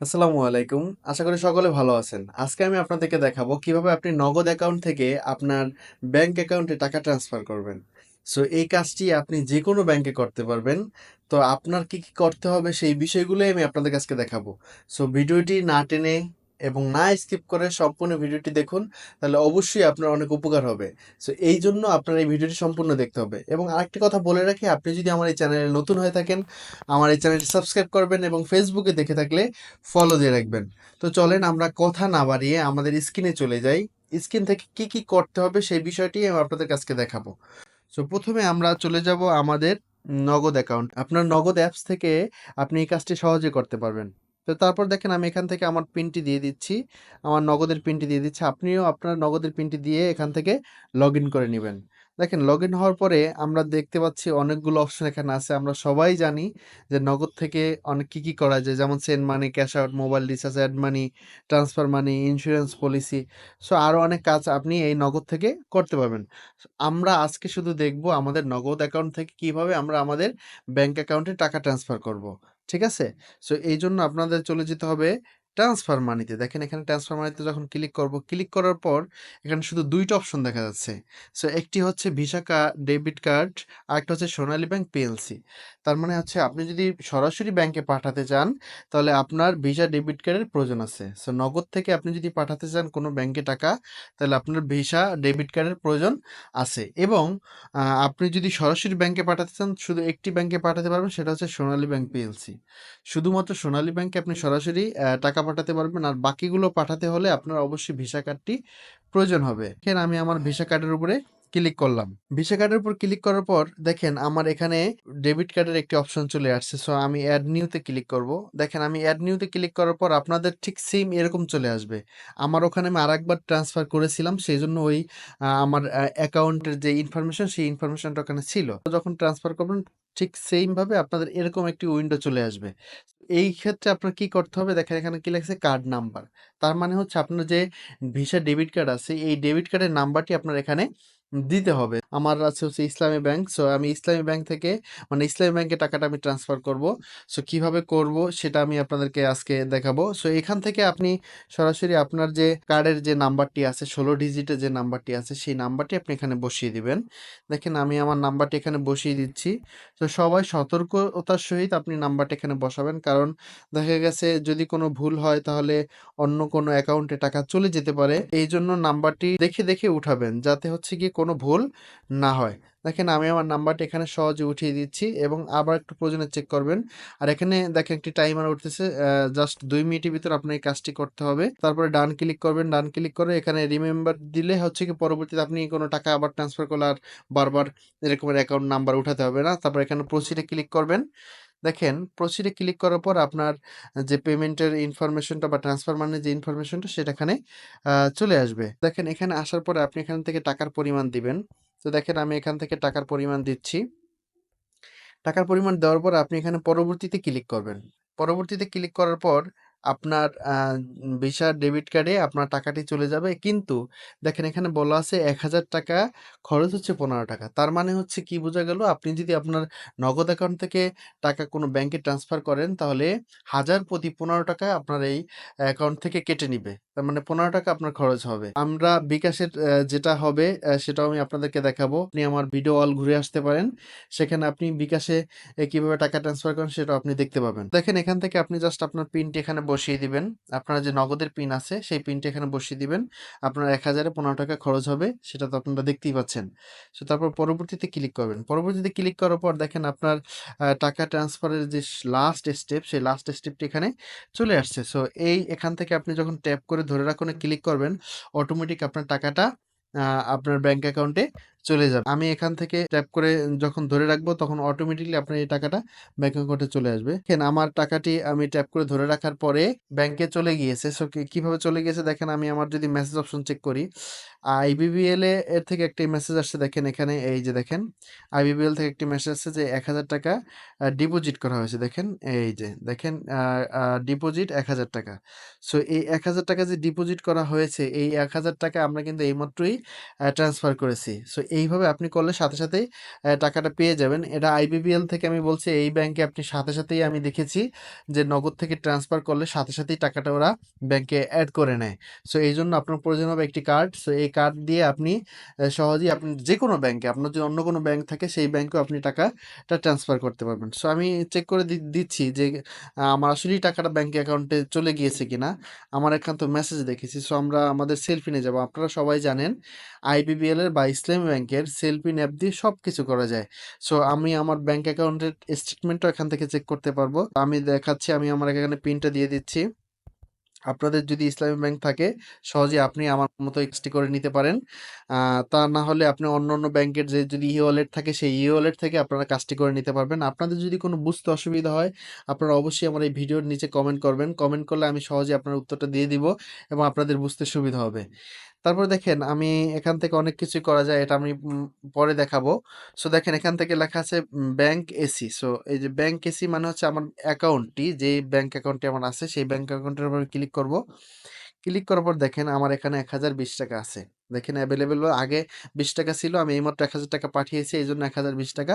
আসসালামু আলাইকুম। আশা করি সকলে ভালো আছেন। আজকে আমি আপনাদেরকে দেখাবো কীভাবে আপনি নগদ অ্যাকাউন্ট থেকে আপনার ব্যাংক অ্যাকাউন্টে টাকা ট্রান্সফার করবেন। সো এই কাজটি আপনি যে কোনো ব্যাংকে করতে পারবেন। তো আপনার কি, কি করতে হবে সেই বিষয়গুলোই আমি আপনাদের কাছে দেখাবো। সো ভিডিওটি না টেনে এবং না স্কিপ করে সম্পূর্ণ ভিডিওটি দেখুন। তাহলে অবশ্যই আপনার অনেক উপকার হবে। সো এই জন্য আপনার এই ভিডিওটি সম্পূর্ণ দেখতে হবে। এবং আরেকটি কথা বলে রাখি আপনি যদি আমার এই চ্যানেলে নতুন হয়ে থাকেন, আমার এই চ্যানেলটি সাবস্ক্রাইব করবেন এবং ফেসবুকে দেখে থাকলে ফলো দিয়ে রাখবেন। তো চলেন আমরা কথা না বাড়িয়ে আমাদের স্ক্রিনে চলে যাই। স্ক্রিন থেকে কি, কি করতে হবে সেই বিষয়টি আমি আপনাদের আজকে দেখাবো। সো প্রথমে আমরা চলে যাব আমাদের নগদ অ্যাকাউন্ট। আপনার নগদ অ্যাপস থেকে আপনি এই কাজটি সহজে করতে পারবেন। তো তারপর দেখেন আমি এখান থেকে আমার পিনটি দিয়ে দিচ্ছি। আমার নগদের পিনটি দিয়ে দিচ্ছি। আপনিও আপনার নগদের পিনটি দিয়ে এখান থেকে লগইন করে নেবেন দেখেন লগইন হওয়ার পরে আমরা দেখতে পাচ্ছি অনেকগুলো অপশন এখানে আছে। আমরা সবাই জানি যে নগদ থেকে অনেক কী কী করা যায় যেমন send money, cash out, mobile recharge, add money, transfer money, insurance policy. So আরও অনেক কাজ আপনি এই নগদ থেকে করতে পারবেন। আমরা আজকে শুধু দেখব আমাদের নগদ অ্যাকাউন্ট থেকে কীভাবে আমরা আমাদের ব্যাংক অ্যাকাউন্টে টাকা ট্রান্সফার করব। ঠিক আছে? সো এই জন্য আপনাদের চলে যেতে হবে ট্রান্সফার মানিতে। দেখেন এখানে ট্রান্সফার মানিতে যখন ক্লিক করব, ক্লিক করার পর এখানে শুধু দুইটা অপশন দেখা যাচ্ছে। সো একটি হচ্ছে ভিসা কার্ড ডেবিট কার্ড, আরেকটা হচ্ছে সোনালী ব্যাংক পিএলসি। তার মানে হচ্ছে আপনি যদি সরাসরি ব্যাংকে পাঠাতে চান, তাহলে আপনার ভিসা ডেবিট কার্ডের প্রয়োজন আছে। সো নগদ থেকে আপনি যদি পাঠাতে চান কোনো ব্যাংকে টাকা, তাহলে আপনার ভিসা ডেবিট কার্ডের প্রয়োজন আছে এবং আপনি যদি সরাসরি ব্যাংকে পাঠাতে চান, শুধু একটি ব্যাংকে পাঠাতে পারবেন সেটা হচ্ছে সোনালী ব্যাংক পিএলসি। শুধুমাত্র সোনালী ব্যাংকে আপনি সরাসরি টাকা পাঠাতে পারবেন আর বাকিগুলো পাঠাতে হলে আপনার অবশ্যই ভিসা কার্ডটি প্রয়োজন হবে। এখানে আমি আমার ভিসা কার্ডের উপরে ক্লিক করলাম। ভিসা কার্ডের উপর ক্লিক করার পর দেখেন আমার এখানে ডেবিট কার্ডের একটি অপশন চলে আসছে। সো আমি অ্যাড নিউতে ক্লিক করব। দেখেন আমি অ্যাড নিউতে ক্লিক করার পর আপনাদের ঠিক সেম এরকম চলে আসবে। আমার ওখানে আমি আরেকবার ট্রান্সফার করেছিলাম সেই জন্য ওই আমার অ্যাকাউন্টের যে ইনফরমেশন সেই ইনফরমেশনটা ওখানে ছিল। যখন ট্রান্সফার করবেন, ঠিক সেইম ভাবে আপনাদের এরকম একটি উইন্ডো চলে আসবে। এই ক্ষেত্রে আপনার কি করতে হবে দেখেন এখানে কি লেখছে কার্ড নাম্বার। তার মানে হচ্ছে আপনার যে ভিসা ডেবিট কার্ড আছে, এই ডেবিট কার্ডের নাম্বারটি আপনার এখানে দিতে হবে। আমার আছে হচ্ছে ইসলামী ব্যাংক। সো আমি ইসলামী ব্যাংক থেকে মানে ইসলামী ব্যাংকে টাকাটা আমি ট্রান্সফার করব। সো কীভাবে করব সেটা আমি আপনাদেরকে আজকে দেখাবো। সো এখান থেকে আপনি সরাসরি আপনার যে কার্ডের যে নাম্বারটি আছে ১৬ ডিজিটের যে নাম্বারটি আছে সেই নাম্বারটি আপনি এখানে বসিয়ে দিবেন। দেখেন আমি আমার নাম্বারটি এখানে বসিয়ে দিচ্ছি। তো সবাই সতর্কতার সহিত আপনি নাম্বারটা এখানে বসাবেন। কারণ দেখা গেছে যদি কোনো ভুল হয় তাহলে অন্য কোনো অ্যাকাউন্টে টাকা চলে যেতে পারে। এই জন্য নাম্বারটি দেখে, দেখে উঠাবেন যাতে হচ্ছে গিয়ে কোনো ভুল না হয়। দেখেন আমি আমার নাম্বারটা এখানে সহজে উঠিয়ে দিচ্ছি এবং আবার একটু প্রয়োজনে চেক করবেন। আর এখানে দেখেন একটি টাইমার উঠতেছে জাস্ট দুই মিনিটের ভিতর আপনার কাজটি করতে হবে। তারপরে ডান ক্লিক করবেন। ডান ক্লিক করে এখানে রিমেম্বার দিলে হচ্ছে কি পরবর্তীতে আপনি কোনো টাকা আবার ট্রান্সফার করলে আর বারবার এরকমের অ্যাকাউন্ট নাম্বার উঠাতে হবে না। তারপর এখানে প্রসিড ক্লিক করবেন। দেখেন প্রসিডে ক্লিক করার পর আপনার যে পেমেন্টের ইনফরমেশনটা বা ট্রান্সফার মানে যে ইনফরমেশনটা সেটা এখানে চলে আসবে। দেখেন, এখানে আসার পরে আপনি এখান থেকে টাকার পরিমাণ দিবেন। তো দেখেন, আমি এখান থেকে টাকার পরিমাণ দিচ্ছি। টাকার পরিমাণ দেওয়ার পর আপনি এখানে পরবর্তীতে ক্লিক করবেন। পরবর্তীতে ক্লিক করার পর আপনার ভিসা ডেবিট কার্ডে আপনার টাকাটি চলে যাবে। কিন্তু দেখেন এখানে বলা আছে ৳১,০০০ খরচ হচ্ছে ৳১৫ তার মানে হচ্ছে কি বোঝা গেল? আপনি যদি আপনার নগদ অ্যাকাউন্ট থেকে টাকা কোনো ব্যাংকে ট্রান্সফার করেন তাহলে হাজার প্রতি ৳১৫ আপনার এই অ্যাকাউন্ট থেকে কেটে নিবে। তার মানে ৳১৫ আপনার খরচ হবে। আমরা বিকাশের যেটা হবে সেটাও আমি আপনাদেরকে দেখাবো। আপনি আমার ভিডিও অল ঘুরে আসতে পারেন। সেখানে আপনি বিকাশে কীভাবে টাকা ট্রান্সফার করেন সেটা আপনি দেখতে পাবেন। দেখেন, এখান থেকে আপনি জাস্ট আপনার পিনটি এখানে বসিয়ে দিবেন। আপনার যে নগদের পিন আছে, সেই পিনটি এখানে বসিয়ে দিবেন। আপনার এক হাজারে পনেরো টাকা খরচ হবে, সেটা তো আপনারা দেখতেই পাচ্ছেন। সো, তারপর পরবর্তীতে ক্লিক করবেন। পরবর্তীতে ক্লিক করার পর দেখেন আপনার টাকা ট্রান্সফারের যে লাস্ট স্টেপ সেই লাস্ট স্টেপটি এখানে চলে আসছে। সো, এই এখান থেকে আপনি যখন ট্যাপ করে ধরে রাখুন ক্লিক করবেন অটোমেটিক আপনার টাকাটা আপনার ব্যাংক অ্যাকাউন্টে চলে যাবে। আমি এখান থেকে ট্যাপ করে যখন ধরে রাখব তখন অটোমেটিকলি আপনার এই টাকাটা ব্যাংক অ্যাকাউন্টে চলে আসবে। দেখেন আমার টাকাটি আমি ট্যাপ করে ধরে রাখার পরে ব্যাংকে চলে গিয়েছে। সো কীভাবে চলে গিয়েছে দেখেন আমি আমার যদি মেসেজ অপশন চেক করি, আইবিবিএল এর থেকে একটি মেসেজ আসছে দেখেন এখানে এই যে দেখেন আইবিবিএল থেকে একটি মেসেজ আসছে যে ৳১,০০০ টাকা ডিপোজিট করা হয়েছে। দেখেন এই যে দেখেন ডিপোজিট এক ডিপোজিট ৳১,০০০ সো এই ৳১,০০০ যে ডিপোজিট করা হয়েছে এই ৳১,০০০ আমরা কিন্তু এইমাত্রই ট্রান্সফার করেছি সো এইভাবে আপনি করলে সাথে সাথেই টাকাটা পেয়ে যাবেন। এটা আইবিবিএল থেকে আমি বলছি, এই ব্যাংকে আপনি সাথে সাথেই আমি দেখেছি যে নগদ থেকে ট্রান্সফার করলে সাথে সাথেই টাকাটা ওরা ব্যাংকে অ্যাড করে নেয়। সো, এই জন্য আপনার প্রয়োজন হবে একটি কার্ড। সো, এই কার্ড দিয়ে আপনি সহজেই আপনি যে কোনো ব্যাংকে, আপনার যদি অন্য কোনো ব্যাংক থাকে, সেই ব্যাংকেও আপনি টাকাটা ট্রান্সফার করতে পারবেন। সো, আমি চেক করে দিচ্ছি যে আমার আসলেই টাকাটা ব্যাংক অ্যাকাউন্টে চলে গিয়েছে কিনা। আমার এখান তো মেসেজ দেখেছি। সো, আমরা আমাদের সেলফি নিয়ে যাব। আপনারা সবাই জানেন আইবিবিএল এর বা ইসলামী ব্যাংকের সেলফি অ্যাপ দিয়ে সব কিছু করা যায়। সো আমি আমার ব্যাংক অ্যাকাউন্টের স্টেটমেন্টও এখান থেকে চেক করতে পারব। আমি দেখাচ্ছি, আমি আমার এখানে পিনটা দিয়ে দিচ্ছি। আপনাদের যদি ইসলামী ব্যাংক থাকে, সহজে আপনি আমার মতো এক্সটি করে নিতে পারেন। তা না হলে আপনি অন্য অন্য ব্যাংকের যে, যদি ই ওয়ালেট থাকে, সেই ই ওয়ালেট থেকে আপনারা কাজটি করে নিতে পারবেন। আপনাদের যদি কোনো বুঝতে অসুবিধা হয়, আপনারা অবশ্যই আমার এই ভিডিওর নিচে কমেন্ট করবেন। কমেন্ট করলে আমি সহজে আপনার উত্তরটা দিয়ে দিব এবং আপনাদের বুঝতে সুবিধা হবে। তারপর দেখেন আমি এখান থেকে অনেক কিছুই করা যায়, এটা আমি পরে দেখাবো। সো দেখেন এখান থেকে লেখা আছে ব্যাংক এসি সো এই যে ব্যাংক এসি মানে হচ্ছে আমার অ্যাকাউন্টটি যে ব্যাংক অ্যাকাউন্টটি আমার আছে, সেই ব্যাংক অ্যাকাউন্টের উপর ক্লিক করব। ক্লিক করার পর দেখেন আমার এখানে এক হাজার বিশ টাকা আছে। দেখেন অ্যাভেলেবেল আগে বিশ টাকা ছিল, আমি এইমাত্র এক হাজার টাকা পাঠিয়েছি এই জন্য এক হাজার বিশ টাকা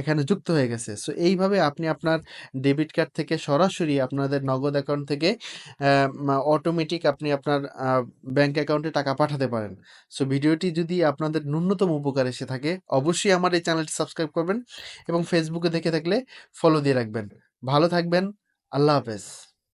এখানে যুক্ত হয়ে গেছে। সো এইভাবে আপনি আপনার ডেবিট কার্ড থেকে সরাসরি আপনাদের নগদ অ্যাকাউন্ট থেকে অটোমেটিক আপনি আপনার ব্যাঙ্ক অ্যাকাউন্টে টাকা পাঠাতে পারেন। সো ভিডিওটি যদি আপনাদের ন্যূনতম উপকার এসে থাকে, অবশ্যই আমার এই চ্যানেলটি সাবস্ক্রাইব করবেন এবং ফেসবুকে দেখে থাকলে ফলো দিয়ে রাখবেন। ভালো থাকবেন, আল্লাহ হাফেজ।